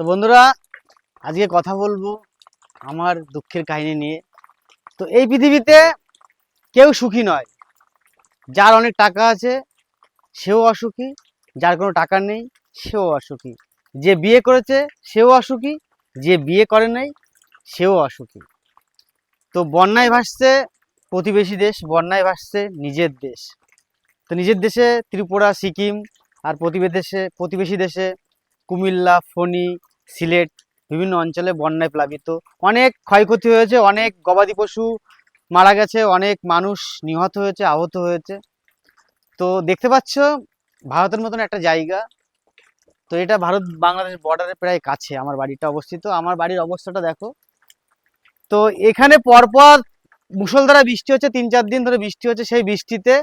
তো বন্ধুরা, আজকে কথা বলব আমার দুঃখের কাহিনী নিয়ে। তো এই পৃথিবীতে কেউ সুখী নয়। যার অনেক টাকা আছে, সেও অসুখী। যার কোনো টাকা নেই, সেও অসুখী। যে বিয়ে করেছে, সেও অসুখী। যে বিয়ে করে নাই, সেও অসুখী। তো বন্যায় ভাসছে প্রতিবেশী দেশ, বন্যায় ভাসছে নিজের দেশ। তো নিজের দেশে ত্রিপুরা, সিকিম আর প্রতিবেশী দেশে প্রতিবেশী দেশে কুমিল্লা, ফণি সিলেট, বিভিন্ন অঞ্চলে বন্যায় প্লাবিত। অনেক ক্ষয়ক্ষতি হয়েছে, অনেক গবাদি পশু মারা গেছে, অনেক মানুষ নিহত হয়েছে, আহত হয়েছে। তো দেখতে পাচ্ছ, ভারতের মতন একটা জায়গা। তো এটা ভারত বাংলাদেশ বর্ডারের প্রায় কাছে আমার বাড়িটা অবস্থিত। আমার বাড়ির অবস্থাটা দেখো। তো এখানে পরপর মুষলধারা বৃষ্টি হচ্ছে, তিন চার দিন ধরে বৃষ্টি হচ্ছে। সেই বৃষ্টিতে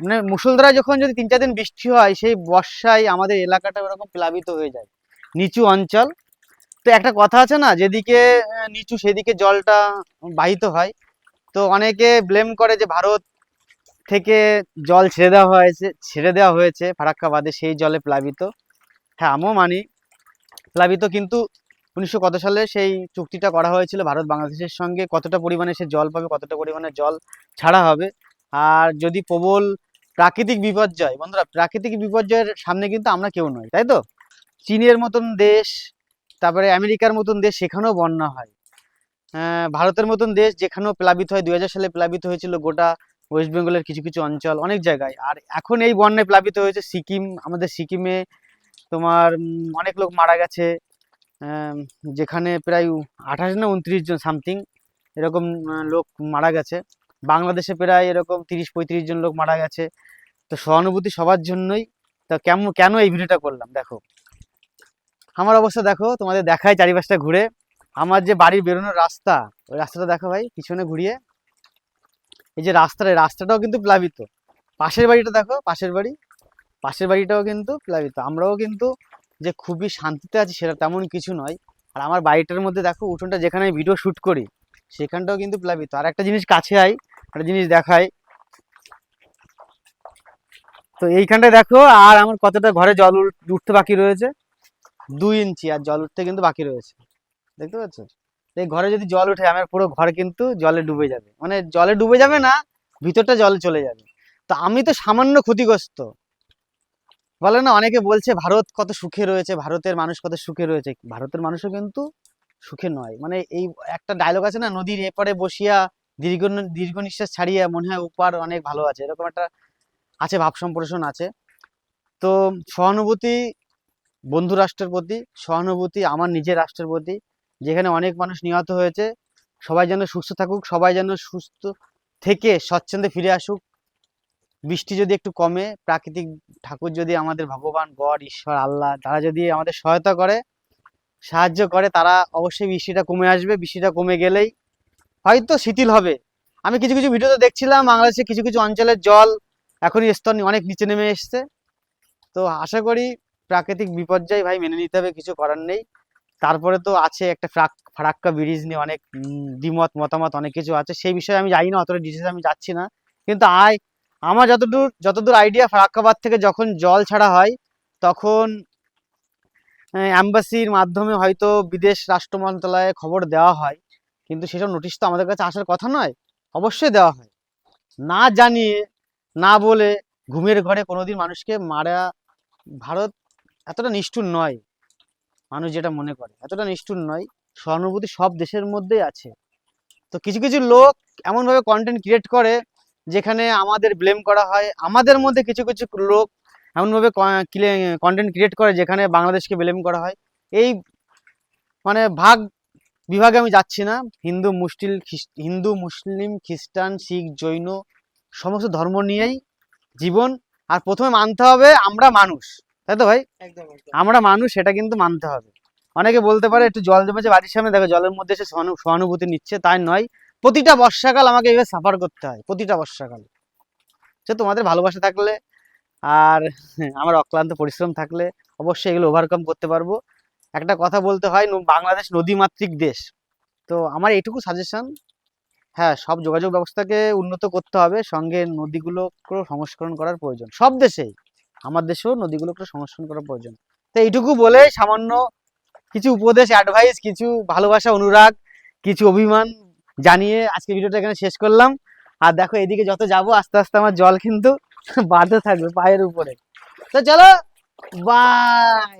মানে মুষলধারা যখন যদি তিন চার দিন বৃষ্টি হয়, সেই বর্ষায় আমাদের এলাকাটা ওরকম প্লাবিত হয়ে যায়। নিচু অঞ্চল। তো একটা কথা আছে না, যেদিকে নিচু সেদিকে জলটা বাহিত হয়। তো অনেকে ব্লেম করে যে ভারত থেকে জল ছেড়ে দেওয়া হয়েছে, ছেড়ে দেওয়া হয়েছে ফারাক্কাবাদে, সেই জলে প্লাবিত। হ্যাঁ আমিও মানি। প্লাবিত কিন্তু উনিশশো কত সালে সেই চুক্তিটা করা হয়েছিল, ভারত বাংলাদেশের সঙ্গে কতটা পরিমাণে সে জল পাবে, কতটা পরিমাণে জল ছাড়া হবে। আর যদি প্রবল প্রাকৃতিক বিপর্যয়, বন্ধুরা, প্রাকৃতিক বিপর্যয়ের সামনে কিন্তু আমরা কেউ নই, তাই তো? চীনের মতন দেশ তারপরে আমেরিকার মতন দেশ সেখানেও বন্যা হয়। আহ, ভারতের মতন দেশ যেখানেও প্লাবিত হয় দুই হাজার সালে প্লাবিত হয়েছিল গোটা ওয়েস্ট বেঙ্গলের কিছু কিছু অঞ্চল অনেক জায়গায়। আর এখন এই বন্যায় প্লাবিত হয়েছে সিকিম আমাদের সিকিমে তোমার অনেক লোক মারা গেছে। যেখানে প্রায় আঠাশ না উনত্রিশ জন সামথিং এরকম লোক মারা গেছে। বাংলাদেশে প্রায় এরকম তিরিশ পঁয়ত্রিশ জন লোক মারা গেছে। তো সহানুভূতি সবার জন্যই। তো কেমন কেন এই ভিডিওটা করলাম? দেখো। আমার অবস্থা দেখো, তোমাদের দেখায় চারিপাশটা ঘুরে। আমার যে বাড়ির বেরোনোর রাস্তা, ওই রাস্তাটা দেখো ভাই, পিছনে ঘুরিয়ে। এই যে রাস্তাটা রাস্তাটাও কিন্তু প্লাবিত। পাশের বাড়িটা দেখো, পাশের বাড়ি। পাশের বাড়িটাও কিন্তু প্লাবিত। আমরাও কিন্তু যে খুবই শান্তিতে আছি সেটা তেমন কিছু নয়। আর আমার বাড়িটার মধ্যে দেখো, উঠোনটা যেখানে আমি ভিডিও শ্যুট করি, সেখানটাও কিন্তু প্লাবিত। আর একটা জিনিস কাছে আই, একটা জিনিস দেখাই। তো এইখানটায় দেখো, আর আমার কতটা ঘরে জল উঠতে বাকি রয়েছে। দুই ইঞ্চি আর জল উঠতে কিন্তু বাকি রয়েছে। দেখতে পাচ্ছ এই ঘরে যদি জল উঠে, আমার পুরো ঘর কিন্তু জলে ডুবে যাবে। মানে জলে ডুবে যাবে না, ভিতরটা জলে চলে যাবে। তো আমি তো সামান্য ক্ষতিগ্রস্ত। বলে না, অনেকে বলছে ভারত কত সুখে রয়েছে, ভারতের মানুষ কত সুখে রয়েছে। ভারতের মানুষও কিন্তু সুখে নয়। মানে এই একটা ডায়লগ আছে না, নদীর এপারে বসিয়া দীর্ঘ দীর্ঘ নিঃশ্বাস ছাড়িয়া মনে হয় উপার অনেক ভালো আছে। এরকম একটা আছে, ভাব সম্প্রসারণ আছে। তো সহানুভূতি বন্ধু রাষ্ট্রের প্রতি, সহানুভূতি আমার নিজের রাষ্ট্রের প্রতি, যেখানে অনেক মানুষ নিহত হয়েছে। সবাই যেন সুস্থ থাকুক, সবাই যেন সুস্থ থেকে স্বচ্ছন্দে ফিরে আসুক। বৃষ্টি যদি একটু কমে, প্রাকৃতিক ঠাকুর যদি আমাদের ভগবান, গড, ঈশ্বর, আল্লাহ, তারা যদি আমাদের সহায়তা করে, সাহায্য করে, তারা অবশ্যই বৃষ্টিটা কমে আসবে। বৃষ্টিটা কমে গেলেই হয়তো শিথিল হবে। আমি কিছু কিছু ভিডিওতে দেখছিলাম বাংলাদেশে কিছু কিছু অঞ্চলের জল এখনই স্তর অনেক নিচে নেমে এসছে। তো আশা করি প্রাকৃতিক বিপর্যয় ভাই মেনে নিতে হবে, কিছু করার নেই। তারপরে তো আছে একটা ফ্রাক, ফারাক্কা ব্রিজ নিয়ে অনেক দ্বিমত, মতামত অনেক কিছু আছে। সেই বিষয়ে আমি জানি না, অতটা ডিটেলস আমি যাচ্ছি না। কিন্তু আয়, আমার যতদূর যতদূর আইডিয়া ফারাক্কাবাদ থেকে যখন জল ছাড়া হয়, তখন অ্যাম্বাসির মাধ্যমে হয়তো বিদেশ রাষ্ট্র মন্ত্রণালয়ে খবর দেওয়া হয়। কিন্তু সেসব নোটিশ তো আমাদের কাছে আসার কথা নয়, অবশ্যই দেওয়া হয়। না জানিয়ে, না বলে ঘুমের ঘরে কোনোদিন মানুষকে মারা, ভারত এতটা নিষ্ঠুর নয়। মানুষ যেটা মনে করে, এতটা নিষ্ঠুর নয়, সহানুভূতি সব দেশের মধ্যেই আছে। তো কিছু কিছু লোক এমনভাবে কন্টেন্ট ক্রিয়েট করে, যেখানে আমাদের ব্লেম করা হয়। আমাদের মধ্যে কিছু কিছু লোক এমনভাবে কন্টেন্ট ক্রিয়েট করে, যেখানে বাংলাদেশকে ব্লেম করা হয়। এই মানে ভাগ বিভাগে আমি যাচ্ছি না। হিন্দু, মুসলিম হিন্দু, মুসলিম, খ্রিস্টান, শিখ, জৈন, সমস্ত ধর্ম নিয়েই জীবন। আর প্রথমে মানতে হবে আমরা মানুষ। তাই তো ভাই? আমরা মানুষ সেটা কিন্তু মানতে হবে। অনেকে বলতে পারে একটু জল জমেছে বাড়ির সামনে দেখো জলের মধ্যে সে সহানুভূতি নিচ্ছে তাই নয়। প্রতিটা বর্ষাকাল আমাকে এভাবে সাফার করতে হয় প্রতিটা বর্ষাকাল। সে তোমাদের ভালোবাসা থাকলে আর আমার অক্লান্ত পরিশ্রম থাকলে অবশ্যই এগুলো ওভারকাম করতে পারব। একটা কথা বলতে হয় বাংলাদেশ নদীমাতৃক দেশ। তো আমার এইটুকু সাজেশন হ্যাঁ সব যোগাযোগ ব্যবস্থাকে উন্নত করতে হবে সঙ্গে নদীগুলোকেও সংস্করণ করার প্রয়োজন। সব দেশেই। আমার দেশেও নদীগুলোকে সংরক্ষণ করা প্রয়োজন। তো এইটুকু বলে সামান্য কিছু উপদেশ অ্যাডভাইস কিছু ভালোবাসা, অনুরাগ, কিছু অভিমান জানিয়ে আজকে ভিডিওটা এখানে শেষ করলাম। আর দেখো এদিকে যত যাব, আস্তে আস্তে আমার জল কিন্তু বাড়তে থাকবে পায়ের উপরে। তো চলো বাই